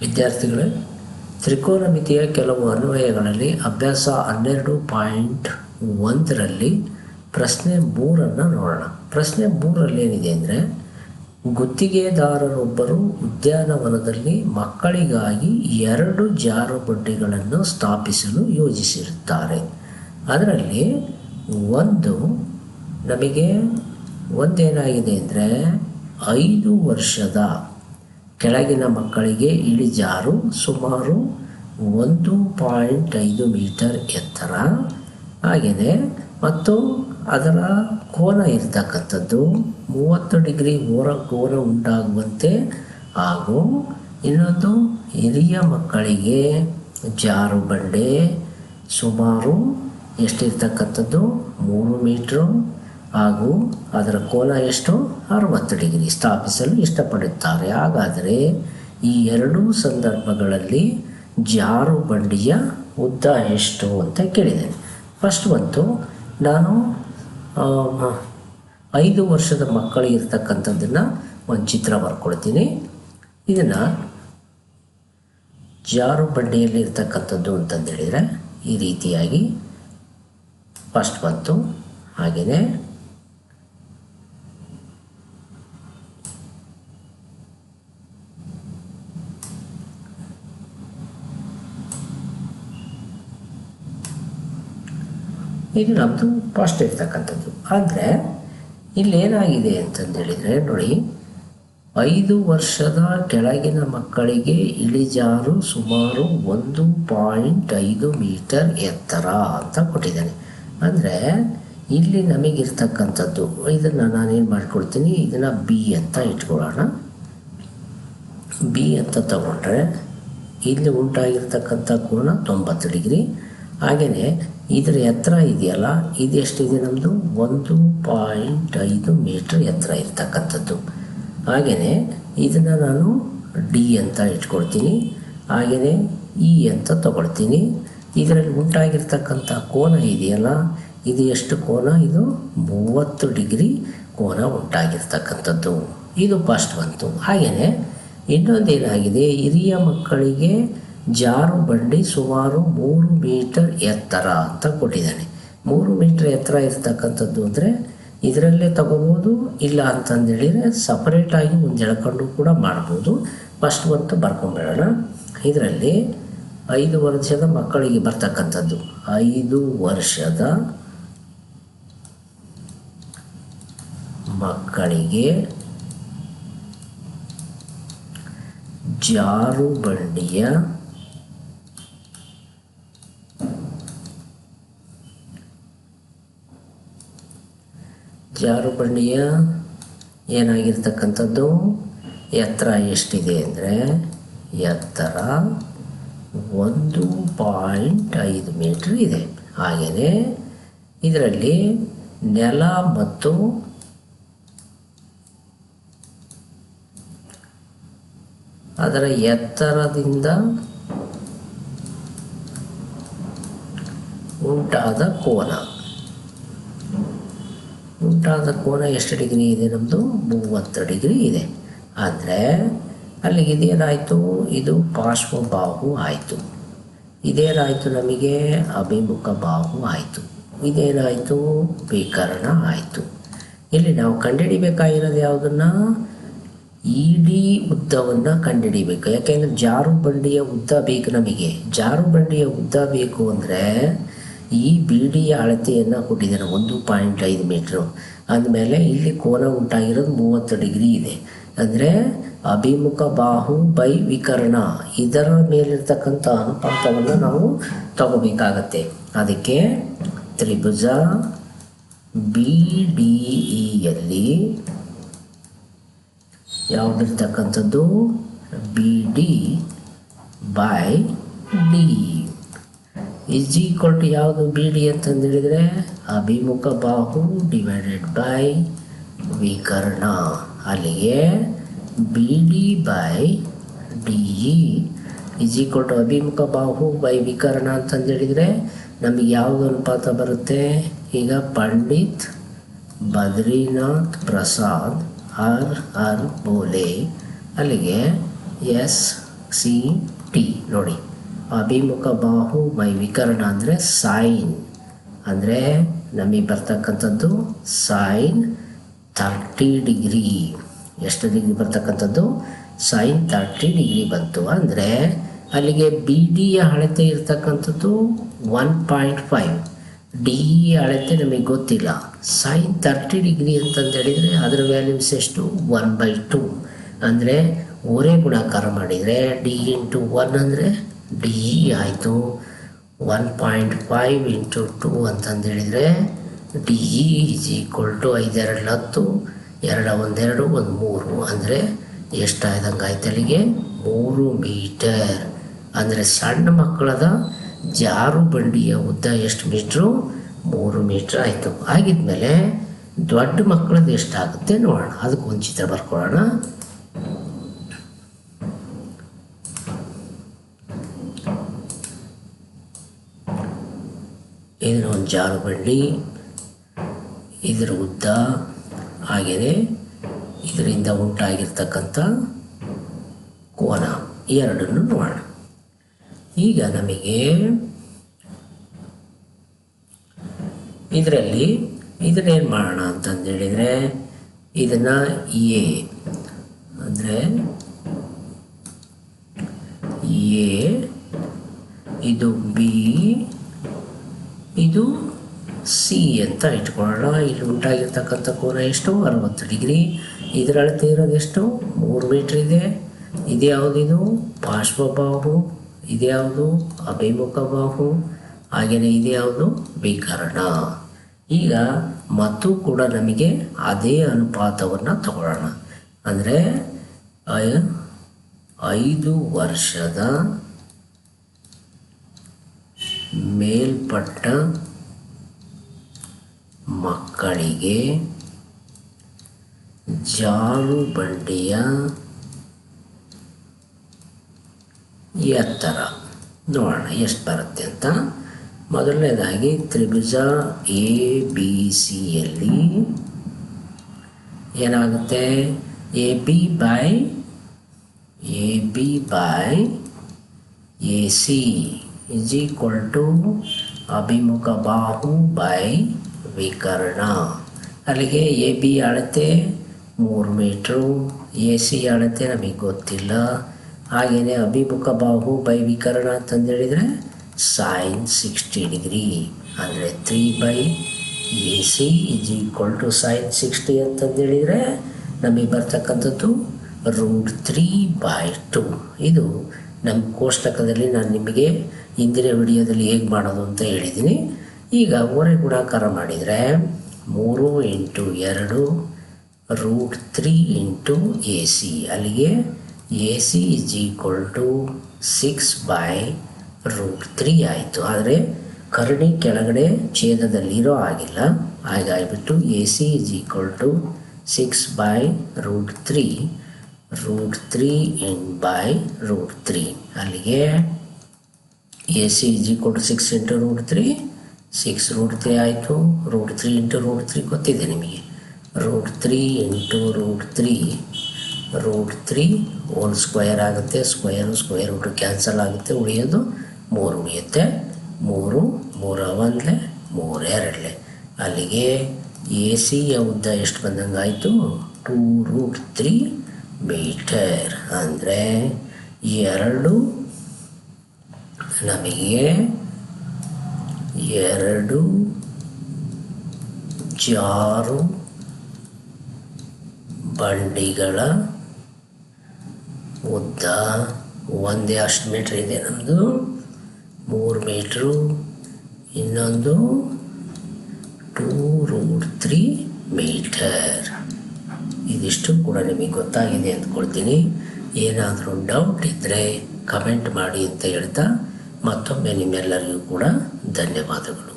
ವಿದ್ಯಾರ್ಥಿಗಳೇ, ತ್ರಿಕೋನಮಿತಿಯ ಕೆಲವು ಅನ್ವಯಗಳಲ್ಲಿ ಅಭ್ಯಾಸ ಹನ್ನೆರಡು ಪಾಯಿಂಟ್ ಒಂದರಲ್ಲಿ ಪ್ರಶ್ನೆ ಮೂರನ್ನು ನೋಡೋಣ. ಪ್ರಶ್ನೆ ಮೂರರಲ್ಲಿ ಏನಿದೆ ಅಂದರೆ, ಗುತ್ತಿಗೆದಾರರೊಬ್ಬರು ಉದ್ಯಾನವನದಲ್ಲಿ ಮಕ್ಕಳಿಗಾಗಿ ಎರಡು ಜಾರುಬಂಡಿಗಳನ್ನು ಸ್ಥಾಪಿಸಲು ಯೋಜಿಸಿರುತ್ತಾರೆ. ಅದರಲ್ಲಿ ಒಂದು ನಮಗೆ ಒಂದೇನಾಗಿದೆ ಅಂದರೆ, ಐದು ವರ್ಷದ ಕೆಳಗಿನ ಮಕ್ಕಳಿಗೆ ಇಳಿಜಾರು ಸುಮಾರು ಒಂದು ಪಾಯಿಂಟ್ ಐದು ಮೀಟರ್ ಎತ್ತರ. ಆಗಿದೆ ಮತ್ತು ಅದರ ಕೋನ ಇರತಕ್ಕಂಥದ್ದು ಮೂವತ್ತು ಡಿಗ್ರಿ ಓರ ಕೋನ ಉಂಟಾಗುವಂತೆ ಹಾಗೂ ಇನ್ನೊಂದು ಹಿರಿಯ ಮಕ್ಕಳಿಗೆ ಜಾರು ಬಂಡೆ ಸುಮಾರು ಎಷ್ಟಿರ್ತಕ್ಕಂಥದ್ದು? ಮೂರು ಮೀಟ್ರು. ಹಾಗೂ ಅದರ ಕೋನ ಎಷ್ಟು ಅರವತ್ತು ಡಿಗ್ರಿ ಸ್ಥಾಪಿಸಲು ಇಷ್ಟಪಡುತ್ತಾರೆ. ಹಾಗಾದರೆ ಈ ಎರಡೂ ಸಂದರ್ಭಗಳಲ್ಲಿ ಜಾರು ಬಂಡಿಯ ಉದ್ದ ಎಷ್ಟು ಅಂತ ಕೇಳಿದ್ದೇನೆ ಫಸ್ಟ್ ಬಂತು, ನಾನು ಐದು ವರ್ಷದ ಮಕ್ಕಳು ಇರ್ತಕ್ಕಂಥದ್ದನ್ನು ಒಂದು ಚಿತ್ರ ಬರ್ಕೊಳ್ತೀನಿ. ಇದನ್ನು ಜಾರು ಬಂಡಿಯಲ್ಲಿ ಇರ್ತಕ್ಕಂಥದ್ದು ಅಂತಂದೇಳಿದರೆ ಈ ರೀತಿಯಾಗಿ ಫಸ್ಟ್ ಬಂತು. ಹಾಗೆಯೇ ಇದು ನಮ್ಮದು ಪಾಸ್ಟ್ ಇರ್ತಕ್ಕಂಥದ್ದು. ಆದರೆ ಇಲ್ಲೇನಾಗಿದೆ ಅಂತಂದೇಳಿದರೆ, ನೋಡಿ, ಐದು ವರ್ಷದ ಕೆಳಗಿನ ಮಕ್ಕಳಿಗೆ ಇಳಿಜಾರು ಸುಮಾರು ಒಂದು ಪಾಯಿಂಟ್ ಐದು ಮೀಟರ್ ಎತ್ತರ ಅಂತ ಕೊಟ್ಟಿದ್ದಾನೆ. ಅಂದರೆ, ಇಲ್ಲಿ ನಮಗಿರ್ತಕ್ಕಂಥದ್ದು, ಇದನ್ನು ನಾನೇನು ಮಾಡ್ಕೊಳ್ತೀನಿ, ಇದನ್ನು ಬಿ ಅಂತ ಇಟ್ಕೊಳ್ಳೋಣ. ಬಿ ಅಂತ ತಗೊಂಡ್ರೆ, ಇಲ್ಲಿ ಉಂಟಾಗಿರ್ತಕ್ಕಂಥ ಕೋನ ತೊಂಬತ್ತು ಡಿಗ್ರಿ. ಹಾಗೆಯೇ ಇದರ ಎತ್ತರ ಇದೆಯಲ್ಲ? ಇದು ಎಷ್ಟಿದೆ ನಮ್ಮದು ಒಂದು ಪಾಯಿಂಟ್ ಐದು ಮೀಟ್ರ್ ಎತ್ತರ ಇರ್ತಕ್ಕಂಥದ್ದು. ಹಾಗೆಯೇ ಇದನ್ನು ನಾನು ಡಿ ಅಂತ ಇಟ್ಕೊಳ್ತೀನಿ. ಹಾಗೆಯೇ ಇ ಅಂತ ತಗೊಳ್ತೀನಿ. ಇದರಲ್ಲಿ ಉಂಟಾಗಿರ್ತಕ್ಕಂಥ ಕೋನ ಇದೆಯಲ್ಲ? ಇದು ಎಷ್ಟು ಕೋನ? ಇದು ಮೂವತ್ತು ಡಿಗ್ರಿ ಕೋನ ಉಂಟಾಗಿರ್ತಕ್ಕಂಥದ್ದು. ಇದು ಫಸ್ಟ್ ಬಂತು. ಹಾಗೆಯೇ ಇನ್ನೊಂದೇನಾಗಿದೆ? ಹಿರಿಯ ಮಕ್ಕಳಿಗೆ ಜಾರು, ಬಂಡಿ ಸುಮಾರು ಮೂರು ಮೀಟರ್ ಎತ್ತರ ಅಂತ ಕೊಟ್ಟಿದ್ದಾನೆ. ಮೂರು ಮೀಟರ್ ಎತ್ತರ ಇರ್ತಕ್ಕಂಥದ್ದು ಅಂದರೆ ಇದರಲ್ಲೇ ತಗೋಬೋದು, ಇಲ್ಲ ಅಂತಂದೇಳಿದರೆ ಸಪರೇಟಾಗಿ ಒಂದು ಎಳ್ಕೊಂಡು ಕೂಡ ಮಾಡ್ಬೋದು. ಫಸ್ಟ್ ಅಂತ ಬರ್ಕೊಂಬಿಡೋಣ ಇದರಲ್ಲಿ ಐದು ವರ್ಷದ ಮಕ್ಕಳಿಗೆ ಬರ್ತಕ್ಕಂಥದ್ದು. ಐದು ವರ್ಷದ ಮಕ್ಕಳಿಗೆ ಜಾರು ಬಂಡಿಯ ಜಾರು ಬಂಡಿಯ ಏನಾಗಿರ್ತಕ್ಕಂಥದ್ದು? ಎತ್ತರ ಎಷ್ಟಿದೆ ಅಂದರೆ ಎತ್ತರ ಒಂದು ಪಾಯಿಂಟ್ ಐದು ಮೀಟ್ರ್ ಇದೆ. ಹಾಗೆಯೇ ಇದರಲ್ಲಿ ನೆಲ ಮತ್ತು ಅದರ ಎತ್ತರದಿಂದ ಉಂಟಾದ ಕೋನ. ಉಂಟಾದ ಕೋನ ಎಷ್ಟು ಡಿಗ್ರಿ ಇದೆ? ನಮ್ಮದು ಮೂವತ್ತು ಡಿಗ್ರಿ ಇದೆ. ಆದರೆ ಅಲ್ಲಿಗೆ ಇದೇನಾಯಿತು ಇದು ಪಾರ್ಶ್ವ ಬಾಹು ಆಯಿತು. ಇದೇನಾಯಿತು ನಮಗೆ ಅಭಿಮುಖ ಬಾಹು ಆಯಿತು. ಇದೇನಾಯಿತು ವಿಕರಣ ಆಯಿತು. ಇಲ್ಲಿ ನಾವು ಕಂಡುಹಿಡಿಬೇಕಾಗಿರೋದು ಯಾವುದನ್ನು? ಇಡೀ ಉದ್ದವನ್ನು ಕಂಡುಹಿಡಿಬೇಕು. ಯಾಕೆಂದರೆ ಜಾರು ಬಂಡಿಯ ಉದ್ದ ಬೇಕು ನಮಗೆ. ಜಾರು ಬಂಡಿಯ ಉದ್ದ ಬೇಕು ಅಂದರೆ ಈ ಬೀಡಿಯ ಅಳತೆಯನ್ನು ಕೊಟ್ಟಿದ್ದಾರೆ. ಒಂದು ಪಾಯಿಂಟ್ ಐದು ಮೀಟ್ರು. ಅಂದಮೇಲೆ ಇಲ್ಲಿ ಕೋನ ಉಂಟಾಗಿರೋದು ಮೂವತ್ತು ಡಿಗ್ರಿ ಇದೆ. ಅಂದರೆ ಅಭಿಮುಖ ಬಾಹು ಬೈ ವಿಕರ್ಣ. ಇದರ ಮೇಲಿರ್ತಕ್ಕಂಥ ಅನುಪಾತವನ್ನು ನಾವು ತಗೋಬೇಕಾಗತ್ತೆ. ಅದಕ್ಕೆ ತ್ರಿಭುಜ ಬಿ ಡಿ ಇಯಲ್ಲಿ ಯಾವುದಿರ್ತಕ್ಕಂಥದ್ದು? B D by D is equal to ಯಾವುದು ಬಿ ಡಿ ಅಂತಂದು ಹೇಳಿದರೆ, ಅಭಿಮುಖ ಬಾಹು ಡಿವೈಡೆಡ್ ಬೈ ವಿಕರ್ಣ. ಅಲ್ಲಿಗೆ B D by D E is equal to ಅಭಿಮುಖ ಬಾಹು ಬೈ ವಿಕರ್ಣ ಅಂತಂದು ಹೇಳಿದರೆ, ನಮಗೆ ಯಾವುದು ಅನುಪಾತ ಬರುತ್ತೆ? ಈಗ ಪಂಡಿತ್ ಬದ್ರಿನಾಥ್ ಪ್ರಸಾದ್ ಆರ್ ಆರ್ ಬೋಲೆ. ಅಲ್ಲಿಗೆ ಎಸ್ ಸಿ ಟಿ ನೋಡಿ. ಅಭಿಮುಖ ಬಾಹು ಮೈ ವಿಕರಣ ಅಂದರೆ ಸೈನ್ ಅಂದರೆ ನಮಗೆ ಬರ್ತಕ್ಕಂಥದ್ದು ಸೈನ್ ಥರ್ಟಿ ಡಿಗ್ರಿ ಎಷ್ಟು ಡಿಗ್ರಿ ಬರ್ತಕ್ಕಂಥದ್ದು? ಸೈನ್ ತರ್ಟಿ ಡಿಗ್ರಿ ಬಂತು. ಅಂದರೆ ಅಲ್ಲಿಗೆ ಬಿ ಡಿಯ ಅಳತೆ ಇರ್ತಕ್ಕಂಥದ್ದು ಒನ್ ಪಾಯಿಂಟ್ ಫೈವ್ ಡಿ ಅಳತೆ ನಮಗೆ ಗೊತ್ತಿಲ್ಲ. ಸೈನ್ ತರ್ಟಿ ಡಿಗ್ರಿ ಅಂತಂದು ಹೇಳಿದರೆ ಅದರ ವ್ಯಾಲ್ಯೂಸ್ ಎಷ್ಟು? ಒನ್ ಬೈ ಟು ಅಂದರೆ ಒರೇ ಗುಣಾಕಾರ ಮಾಡಿದರೆ ಡಿ ಇಂಟು ಒನ್ ಅಂದರೆ ಡಿ ಆಯಿತು one point five into two ಅಂತಂದು ಹೇಳಿದರೆ ಡಿ ಈಸ್ ಈಕ್ವಲ್ ಟು ಐದೆರಡು ಹತ್ತು ಎರಡು ಒಂದೆರಡು, ಒಂದು ಮೂರು. ಅಂದರೆ ಎಷ್ಟಾಯ್ದಂಗೆ ಆಯ್ತು ಅಲ್ಲಿಗೆ? ಮೂರು ಮೀಟರ್. ಅಂದರೆ ಸಣ್ಣ ಮಕ್ಕಳದ ಜಾರು ಬಂಡಿಯ ಉದ್ದ ಎಷ್ಟು ಮೀಟ್ರು? ಮೂರು ಮೀಟ್ರ್ ಆಯಿತು. ಆಗಿದ್ಮೇಲೆ ದೊಡ್ಡ ಮಕ್ಕಳದ್ದು ಎಷ್ಟಾಗುತ್ತೆ ನೋಡೋಣ. ಅದಕ್ಕೆ ಒಂದು ಚಿತ್ರ ಬರ್ಕೊಳ್ಳೋಣ. ಇದರ ಒಂದು ಜಾರು ಬಂಡಿ ಇದರ ಉದ್ದ, ಹಾಗೆಯೇ ಇದರಿಂದ ಉಂಟಾಗಿರ್ತಕ್ಕಂಥ ಕೋನ, ಎರಡನ್ನು ನೋಡೋಣ. ಈಗ ನಮಗೆ ಇದರಲ್ಲಿ ಇದನ್ನೇನು ಮಾಡೋಣ ಅಂತಂದು ಹೇಳಿದರೆ ಇದನ್ನು ಎ, ಅಂದರೆ ಎ, ಇದು ಬಿ ಇದು ಸಿ ಅಂತ ಇಟ್ಕೊಳ್ಳೋಣ ಇಲ್ಲಿ ಉಂಟಾಗಿರ್ತಕ್ಕಂಥ ಕೋನ ಎಷ್ಟು? ಅರವತ್ತು ಡಿಗ್ರಿ. ಇದರ ಅಳತೆ ಇರೋದು ಎಷ್ಟು? ಮೂರು ಮೀಟ್ರ್ ಇದೆ. ಇದು? ಯಾವುದಿದು ಪಾರ್ಶ್ವಬಾಹು. ಇದು ಯಾವುದು ಅಭಿಮುಖ ಬಾಹು. ಹಾಗೆಯೇ ಇದು ಯಾವುದು ವಿಕರಣ. ಈಗ ಮತ್ತು ಕೂಡ ನಮಗೆ ಅದೇ ಅನುಪಾತವನ್ನು ತಗೊಳ್ಳೋಣ. ಅಂದರೆ ಐದು ವರ್ಷದ ಮೇಲ್ಪಟ್ಟ ಮಕ್ಕಳಿಗೆ ಜಾರು ಬಂಡಿಯ ಎತ್ತರ. ನೋಡೋಣ, ಎಷ್ಟು ಬರುತ್ತೆ ಅಂತ. ಮೊದಲನೇದಾಗಿ ತ್ರಿಭುಜ ಎ ಬಿ ಸಿಯಲ್ಲಿ ಏನಾಗುತ್ತೆ? A B by A B by A C is equal to ಅಭಿಮುಖ ಬಾಹು ಬೈ ವಿಕರ್ಣ ಅಲ್ಲಿಗೆ ಎ ಬಿ ಅಳತೆ ಮೂರು ಮೀಟ್ರು. ಎ ಸಿ ಅಳತೆ ನಮಗೆ ಗೊತ್ತಿಲ್ಲ. ಹಾಗೆಯೇ ಅಭಿಮುಖ ಬಾಹು ಬೈ ವಿಕರಣ ಅಂತಂದು ಹೇಳಿದರೆ ಸೈನ್ ಸಿಕ್ಸ್ಟಿ ಡಿಗ್ರಿ ಅಂದರೆ three by A C is equal to sine sixty ಅಂತಂದು ಹೇಳಿದರೆ ನಮಗೆ ಬರ್ತಕ್ಕಂಥದ್ದು ರೂಟ್ ತ್ರೀ ಬೈ ಟು ಇದು ನಮ್ಮ ಕೋಷ್ಟಕದಲ್ಲಿ ನಾನು ನಿಮಗೆ ಹಿಂದಿನ ವಿಡಿಯೋದಲ್ಲಿ ಹೇಗೆ ಮಾಡೋದು ಅಂತ ಹೇಳಿದ್ದೀನಿ. ಈಗ ಹೊರೆ ಗುಣಾಕಾರ ಮಾಡಿದರೆ ಮೂರು ಇಂಟು ಎರಡು root three into A C. ಅಲ್ಲಿಗೆ A C is equal to six by root three ಆಯಿತು. ಆದರೆ ಕರ್ಣಿ ಕೆಳಗಡೆ ಛೇದದಲ್ಲಿರೋ ಆಗಿಲ್ಲ ಹಾಗಾಗಿಬಿಟ್ಟು A C is equal to six by root three. Root three in by root three ಅಲ್ಲಿಗೆ A C is equal to six into root three six root three ಆಯಿತು. Root three into root three ಗೊತ್ತಿದೆ ನಿಮಗೆ. Root three into root three root three own square ಆಗುತ್ತೆ. Square square root cancel ಆಗುತ್ತೆ. ಉಳಿಯೋದು ಮೂರು ಉಳಿಯುತ್ತೆ. ಮೂರು, ಮೂರ ಒಂದಲೆ, ಮೂರು ಎರಡಲೆ. ಅಲ್ಲಿಗೆ ಎ ಸಿಯ ಉದ್ದ ಎಷ್ಟು ಬಂದಂಗೆ ಆಯಿತು ಟೂ ರೂಟ್ ತ್ರೀ ಮೀಟರ್ ಅಂದರೆ ಎರಡು, ನಮಗೆ ಎರಡು, ಜಾರು ಬಂಡಿಗಳ ಉದ್ದ ಒಂದೇ, ಅಷ್ಟು ಮೀಟ್ರ್ ಇದೆ ನಮ್ಮದು ಮೂರು ಮೀಟ್ರು, ಇನ್ನೊಂದು ಟೂ ರೂಟ್ ತ್ರೀ ಮೀಟರ್. ಇದಿಷ್ಟು ಕೂಡ ನಿಮಗೆ ಗೊತ್ತಾಗಿದೆ ಅಂದ್ಕೊಳ್ತೀನಿ. ಏನಾದರೂ ಡೌಟ್ ಇದ್ದರೆ ಕಮೆಂಟ್ ಮಾಡಿ ಅಂತ ಹೇಳ್ತಾ ಮತ್ತೊಮ್ಮೆ ನಿಮ್ಮೆಲ್ಲರಿಗೂ ಕೂಡ ಧನ್ಯವಾದಗಳು.